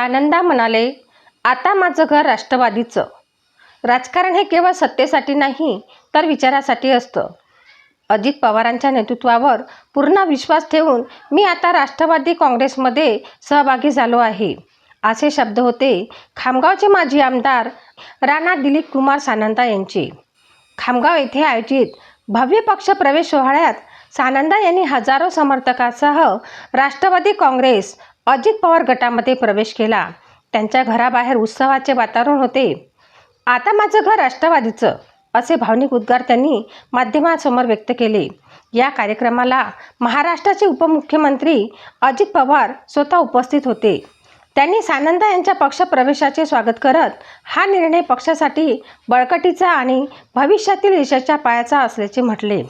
सानंदा म्हणाले आता माझं घर राष्ट्रवादीचं. राजकारण हे केवळ सत्तेसाठी नाही तर विचारासाठी असतं. अजित पवारांच्या नेतृत्वावर पूर्ण विश्वास ठेवून मी आता राष्ट्रवादी काँग्रेसमध्ये सहभागी झालो आहे. असे शब्द होते खामगावचे माजी आमदार राणा दिलीप कुमार सानंदा यांचे. खामगाव येथे आयोजित भव्य पक्ष प्रवेश सोहळ्यात सानंदा यांनी हजारो समर्थकासह राष्ट्रवादी काँग्रेस अजित पवार गटामध्ये प्रवेश केला. त्यांच्या घराबाहेर उत्सवाचे वातावरण होते. आता माझं घर राष्ट्रवादीचं असे भावनिक उद्गार त्यांनी माध्यमांसमोर व्यक्त केले. या कार्यक्रमाला महाराष्ट्राचे उपमुख्यमंत्री अजित पवार स्वतः उपस्थित होते. त्यांनी सानंदा यांच्या पक्षप्रवेशाचे स्वागत करत हा निर्णय पक्षासाठी बळकटीचा आणि भविष्यातील यशाच्या पायाचा असल्याचे म्हटले.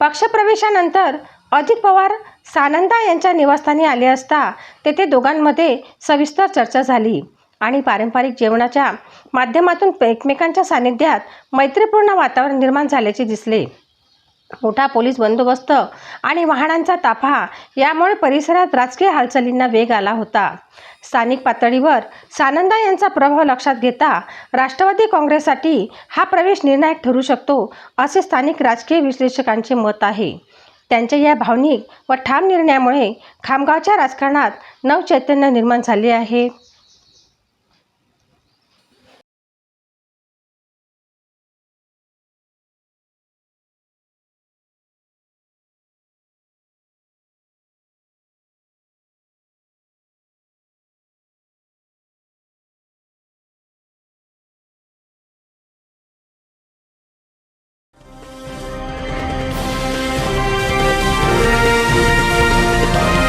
पक्षप्रवेशानंतर अजित पवार सानंदा यांच्या निवासस्थानी आले असता तेथे दोघांमध्ये सविस्तर चर्चा झाली आणि पारंपरिक जेवणाच्या माध्यमातून एकमेकांच्या सानिध्यात मैत्रीपूर्ण वातावरण निर्माण झाल्याचे दिसले. मोठा पोलीस बंदोबस्त आणि वाहनांचा ताफा यामुळे परिसरात राजकीय हालचालींना वेग आला होता. स्थानिक पातळीवर सानंदा यांचा प्रभाव लक्षात घेता राष्ट्रवादी काँग्रेससाठी हा प्रवेश निर्णायक ठरू शकतो असे स्थानिक राजकीय विश्लेषकांचे मत आहे. त्यांच्या या भावनिक व ठाम निर्णयामुळे खामगावच्या राजकारणात नवचैतन्य निर्माण झाले आहे.